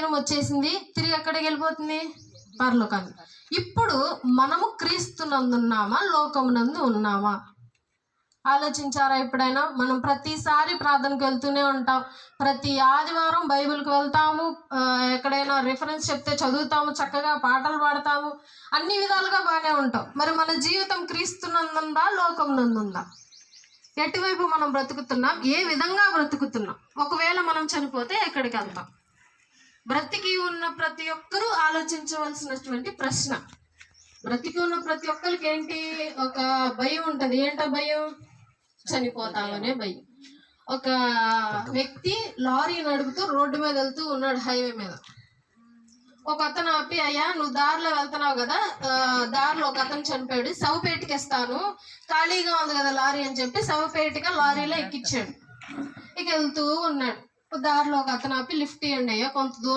శరీరం వచ్చేసింది తిరిగి ఎక్కడికి వెళ్ళిపోతుంది? పరలోకానికి. ఇప్పుడు మనము క్రీస్తునందున్నామా లోకమునందు ఉన్నామా? ఆలోచించారా ఎప్పుడైనా? మనం ప్రతిసారి ప్రార్థనకు వెళ్తూనే ఉంటాం. ప్రతి ఆదివారం బైబిల్కి వెళ్తాము ఎక్కడైనా రిఫరెన్స్ చెప్తే చదువుతాము చక్కగా పాటలు పాడతాము అన్ని విధాలుగా బాగానే ఉంటాం. మరి మన జీవితం క్రీస్తునందుందా లోకం నందుందా ఎటువైపు మనం బ్రతుకుతున్నాం ఏ విధంగా బ్రతుకుతున్నాం? ఒకవేళ మనం చనిపోతే ఎక్కడికి వెళ్తాం? బ్రతికి ఉన్న ప్రతి ఒక్కరూ ఆలోచించవలసినటువంటి ప్రశ్న. బ్రతికి ఉన్న ప్రతి ఒక్కరికి ఏంటి? ఒక భయం ఉంటది. ఏంటో భయం? చనిపోతామనే భయం. ఒక వ్యక్తి లారీ నడుపుతూ రోడ్డు మీద వెళ్తూ ఉన్నాడు హైవే మీద. ఒక అతను ఆపి అయ్యా నువ్వు దారిలో వెళ్తున్నావు కదా? దారిలో ఒక అతను చనిపోయాడు. శవపేటకి ఇస్తాను ఖాళీగా ఉంది కదా లారీ అని చెప్పి శవపేటగా లారీలో ఎక్కిచ్చాడు ఇక వెళ్తూ ఉన్నాడు. దారిలో ఒక అతను ఆపి లిఫ్ట్ ఇవ్వండి అయ్యా. కొంత దూరం